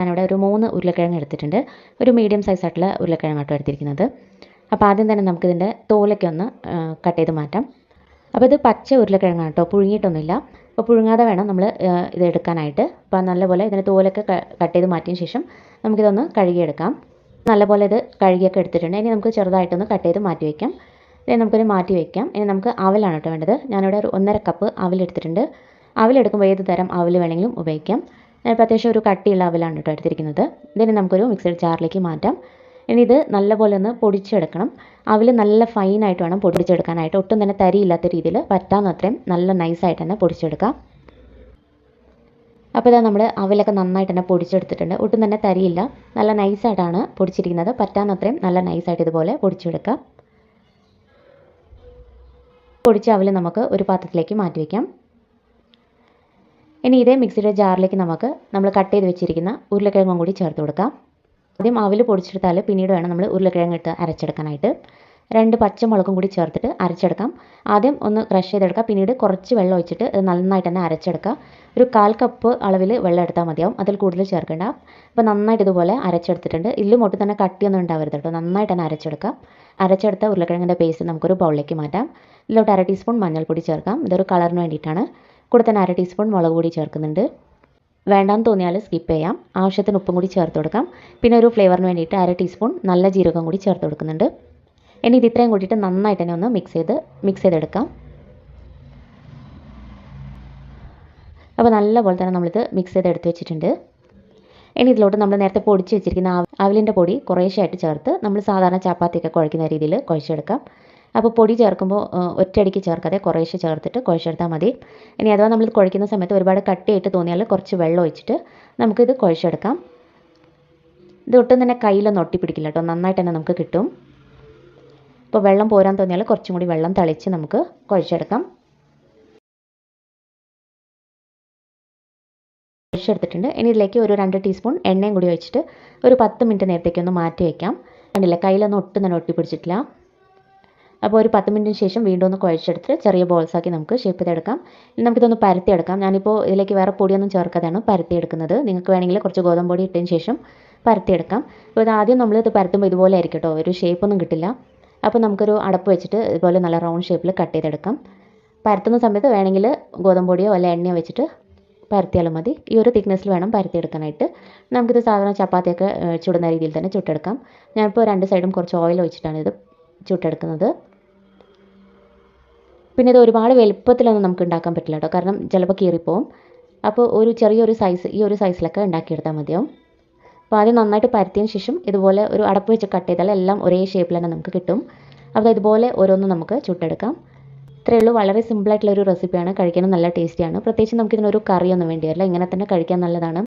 ഞാനിവിടെ ഒരു മൂന്ന് ഉരുളക്കിഴങ്ങ് എടുത്തിട്ടുണ്ട്. ഒരു മീഡിയം സൈസ് ആയിട്ടുള്ള ഉരുളക്കിഴങ്ങാട്ടോ എടുത്തിരിക്കുന്നത്. അപ്പോൾ ആദ്യം തന്നെ നമുക്കിതിന്റെ തോലൊക്കെ ഒന്ന് കട്ട് ചെയ്ത് മാറ്റാം. അപ്പോൾ ഇത് പച്ച ഉരുളക്കിഴങ്ങാണ് പുഴുങ്ങിയിട്ടൊന്നുമില്ല. അപ്പോൾ പുഴുങ്ങാതെ വേണം നമ്മൾ ഇത് എടുക്കാനായിട്ട്. അപ്പോൾ നല്ലപോലെ ഇതിന്റെ തോലൊക്കെ കട്ട് ചെയ്ത് മാറ്റിയതിന് ശേഷം നമുക്കിതൊന്ന് കഴുകിയെടുക്കാം. നല്ലപോലെ ഇത് കഴുകിയൊക്കെ എടുത്തിട്ടുണ്ട്. ഇനി നമുക്ക് ചെറുതായിട്ടൊന്ന് കട്ട് ചെയ്ത് മാറ്റി വയ്ക്കാം ഇനി നമുക്കൊരു മാറ്റി വയ്ക്കാം ഇനി നമുക്ക് അവലാണ് കേട്ടോ വേണ്ടത്. ഞാനിവിടെ ഒരു ഒന്നര കപ്പ് അവലെടുത്തിട്ടുണ്ട് അവലെടുക്കുമ്പോൾ ഏത് തരം അവൽ വേണമെങ്കിലും ഉപയോഗിക്കാം. ഞാനിപ്പോൾ അത്യാവശ്യം ഒരു കട്ടിയുള്ള അവലാണ് കേട്ടോ എടുത്തിരിക്കുന്നത്. ഇതിന് നമുക്കൊരു മിക്സഡ് ജാറിലേക്ക് മാറ്റാം. ഇനി ഇത് നല്ലപോലെ ഒന്ന് പൊടിച്ചെടുക്കണം. അവൽ നല്ല ഫൈനായിട്ട് വേണം പൊടിച്ചെടുക്കാനായിട്ട്. ഒട്ടും തന്നെ തരിയില്ലാത്ത രീതിയിൽ പറ്റാവുന്ന അത്രയും നല്ല നൈസായിട്ട് തന്നെ പൊടിച്ചെടുക്കാം. അപ്പോൾ ഇതാ നമ്മൾ അവലൊക്കെ നന്നായിട്ട് തന്നെ പൊടിച്ചെടുത്തിട്ടുണ്ട്. ഒട്ടും തന്നെ തരിയില്ല. നല്ല നൈസായിട്ടാണ് പൊടിച്ചിരിക്കുന്നത്. പറ്റാവുന്ന അത്രയും നല്ല നൈസായിട്ട് ഇതുപോലെ പൊടിച്ചെടുക്കാം. പൊടിച്ച അവൽ നമുക്ക് ഒരു പാത്രത്തിലേക്ക് മാറ്റി വയ്ക്കാം ഇനി ഇതേ മിക്സിയുടെ ജാറിലേക്ക് നമുക്ക് നമ്മൾ കട്ട് ചെയ്ത് വെച്ചിരിക്കുന്ന ഉരുളക്കിഴങ്ങും കൂടി ചേർത്ത് കൊടുക്കാം. ആദ്യം അവൽ പൊടിച്ചെടുത്താൽ പിന്നീട് വേണം നമ്മൾ ഉരുളക്കിഴങ്ങ് ഇട്ട് അരച്ചെടുക്കാനായിട്ട്. രണ്ട് പച്ചമുളകും കൂടി ചേർത്തിട്ട് അരച്ചെടുക്കാം. ആദ്യം ഒന്ന് ക്രഷ് ചെയ്തെടുക്കുക പിന്നീട് കുറച്ച് വെള്ളം ഒഴിച്ചിട്ട് ഇത് നന്നായിട്ട് തന്നെ അരച്ചെടുക്കുക ഒരു കാൽ കപ്പ് അളവിൽ വെള്ളം എടുത്താൽ മതിയാവും. അതിൽ കൂടുതൽ ചേർക്കേണ്ട. അപ്പോൾ നന്നായിട്ട് ഇതുപോലെ അരച്ചെടുത്തിട്ടുണ്ട്. ഇല്ലും ഒട്ടും തന്നെ കട്ടിയൊന്നും ഉണ്ടാവരുത് കേട്ടോ. നന്നായിട്ട് തന്നെ അരച്ചെടുക്കാം. അരച്ചെടുത്ത ഉരുളക്കിഴങ്ങിന്റെ പേസ്റ്റ് നമുക്കൊരു ബൗളിലേക്ക് മാറ്റാം. ഇതിലോട്ട് അര ടീസ്പൂൺ മഞ്ഞൾപ്പൊടി ചേർക്കാം. ഇതൊരു കളറിന് വേണ്ടിയിട്ടാണ്. കൂടെ തന്നെ അര ടീസ്പൂൺ മുളക് പൊടി ചേർക്കുന്നുണ്ട്. വേണ്ടാന്ന് തോന്നിയാൽ സ്കിപ്പ് ചെയ്യാം. ആവശ്യത്തിന് ഉപ്പും കൂടി ചേർത്ത് കൊടുക്കാം. പിന്നെ ഒരു ഫ്ലേവറിന് വേണ്ടിയിട്ട് അര ടീസ്പൂൺ നല്ല ജീരകം കൂടി ചേർത്ത് കൊടുക്കുന്നുണ്ട്. ഇനി ഇത് ഇത്രയും കൂട്ടിയിട്ട് നന്നായിട്ട് തന്നെ ഒന്ന് മിക്സ് ചെയ്ത് മിക്സ് ചെയ്തെടുക്കാം. അപ്പോൾ നല്ലപോലെ തന്നെ നമ്മളിത് മിക്സ് ചെയ്ത് എടുത്ത് വെച്ചിട്ടുണ്ട്. ഇനി ഇതിലോട്ട് നമ്മൾ നേരത്തെ പൊടിച്ച് വെച്ചിരിക്കുന്ന അവലിന്റെ പൊടി കുറേശ്ശായിട്ട് ചേർത്ത് നമ്മൾ സാധാരണ ചപ്പാത്തിയൊക്കെ കുഴക്കുന്ന രീതിയിൽ കുഴച്ചെടുക്കാം. അപ്പോൾ പൊടി ചേർക്കുമ്പോൾ ഒറ്റയടിക്ക് ചേർക്കാതെ കുറേശ്ശെ ചേർത്തിട്ട് കുഴച്ചെടുത്താൽ മതി. ഇനി അഥവാ നമ്മൾ കുഴയ്ക്കുന്ന സമയത്ത് ഒരുപാട് കട്ടിയായിട്ട് തോന്നിയാൽ കുറച്ച് വെള്ളം ഒഴിച്ചിട്ട് നമുക്കിത് കുഴച്ചെടുക്കാം. ഇത് ഒട്ടും തന്നെ കയ്യിലൊന്നും ഒട്ടിപ്പിടിക്കില്ല കേട്ടോ. നന്നായിട്ട് തന്നെ നമുക്ക് കിട്ടും. അപ്പോൾ വെള്ളം പോരാൻ തോന്നിയാൽ കുറച്ചും കൂടി വെള്ളം തളിച്ച് നമുക്ക് കുഴച്ചെടുക്കാം. കുഴച്ചെടുത്തിട്ടുണ്ട്. ഇനി ഇതിലേക്ക് ഒരു രണ്ട് ടീസ്പൂൺ എണ്ണയും കൂടി ഒഴിച്ചിട്ട് ഒരു പത്ത് മിനിറ്റ് നേരത്തേക്ക് ഒന്ന് മാറ്റി വയ്ക്കാം കണ്ടില്ല? കയ്യിലൊന്നും ഒട്ടും തന്നെ ഒട്ടിപ്പിടിച്ചിട്ടില്ല. അപ്പോൾ ഒരു പത്ത് മിനിറ്റിന് ശേഷം വീണ്ടും ഒന്ന് കുഴച്ചെടുത്ത് ചെറിയ ബോൾസ് ആക്കി നമുക്ക് ഷേപ്പ് ചെയ്തെടുക്കാം. ഇനി നമുക്കിതൊന്ന് പരത്തിയെടുക്കാം. ഞാനിപ്പോൾ ഇതിലേക്ക് വേറെ പൊടിയൊന്നും ചേർക്കാതെയാണ് പരത്തിയെടുക്കുന്നത്. നിങ്ങൾക്ക് വേണമെങ്കിൽ കുറച്ച് ഗോതമ്പ് പൊടി ഇട്ടതിന് ശേഷം പരത്തിയെടുക്കാം. അപ്പോൾ ഇത് ആദ്യം നമ്മൾ ഇത് പരത്തുമ്പോൾ ഇതുപോലെ ആയിരിക്കും ഒരു ഷേപ്പൊന്നും കിട്ടില്ല. അപ്പോൾ നമുക്കൊരു അടപ്പ് വെച്ചിട്ട് ഇതുപോലെ നല്ല റൗണ്ട് ഷേപ്പിൽ കട്ട് ചെയ്തെടുക്കാം. പരത്തുന്ന സമയത്ത് വേണമെങ്കിൽ ഗോതമ്പ് പൊടിയോ അല്ല എണ്ണയോ വെച്ചിട്ട് പരത്തിയാലും മതി. ഈ ഒരു തിക്നെസ്സിൽ വേണം പരത്തിയെടുക്കാനായിട്ട്. നമുക്കിത് സാധാരണ ചപ്പാത്തിയൊക്കെ ചുടുന്ന രീതിയിൽ തന്നെ ചുട്ടെടുക്കാം. ഞാനിപ്പോൾ രണ്ട് സൈഡും കുറച്ച് ഓയിൽ ഒഴിച്ചിട്ടാണ് ഇത് ചുട്ടെടുക്കുന്നത്. പിന്നെ ഇത് ഒരുപാട് വലുപ്പത്തിലൊന്നും നമുക്ക് ഉണ്ടാക്കാൻ പറ്റില്ല കേട്ടോ. കാരണം ചിലപ്പോൾ കീറിപ്പോവും. അപ്പോൾ ഒരു ചെറിയൊരു സൈസ് ഈ ഒരു സൈസിലൊക്കെ ഉണ്ടാക്കിയെടുത്താൽ മതിയാവും. അപ്പോൾ ആദ്യം നന്നായിട്ട് പരത്തിയതിന് ശേഷം ഇതുപോലെ ഒരു അടപ്പ് വെച്ച് കട്ട് ചെയ്താൽ എല്ലാം ഒരേ ഷേപ്പിൽ തന്നെ നമുക്ക് കിട്ടും. അപ്പോൾ ഇതുപോലെ ഓരോന്നും നമുക്ക് ചുട്ടെടുക്കാം. ഇത്രയേ ഉള്ളൂ. വളരെ സിമ്പിളായിട്ടുള്ള ഒരു റെസിപ്പിയാണ് കഴിക്കാനും നല്ല ടേസ്റ്റിയാണ് പ്രത്യേകിച്ച് നമുക്ക് ഇതിനൊരു കറിയൊന്നും വരില്ല. ഇങ്ങനെ തന്നെ കഴിക്കാൻ നല്ലതാണ്.